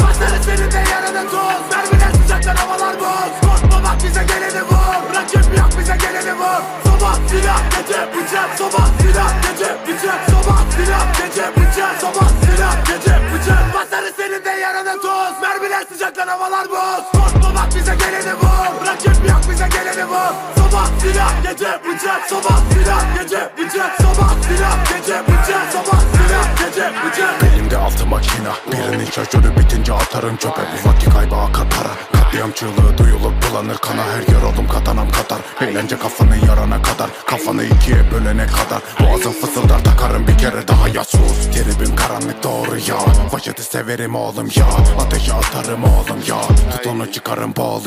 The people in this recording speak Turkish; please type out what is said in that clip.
Başları senin de yarına tuz Mermiler sıcaklar havalar buz Korkma bak bize geleni vur. Rakip yok bize geleni vur. Sabah silah gece bıçak. Sabah silah gece bıçak. Sabah silah gece bıçak. Sabah silah gece bıçak. Başları senin de yarına tuz Mermiler sıcaklar havalar buz Korkma vur Sabah silah gece bıçak Sabah silah gece bıçak Sabah silah gece bıçak Sabah silah gece bıçak Elimde altı makina Birinin şarjörü bitince atarım çöpe. Bu vakit kaybı akar para Katliam çığlığı duyulur bulanır kana. Her yer oğlum katanam katar. Eğlence kafanı yarana kadar Kafanı ikiye bölene kadar. Boğazın fısıldar takarım bir kere daha ya. Sus Tribim karanlık doğru ya. Vahşeti severim oğlum ya. Ateşe atarım oğlum ya. Tut onu çıkarım bağlı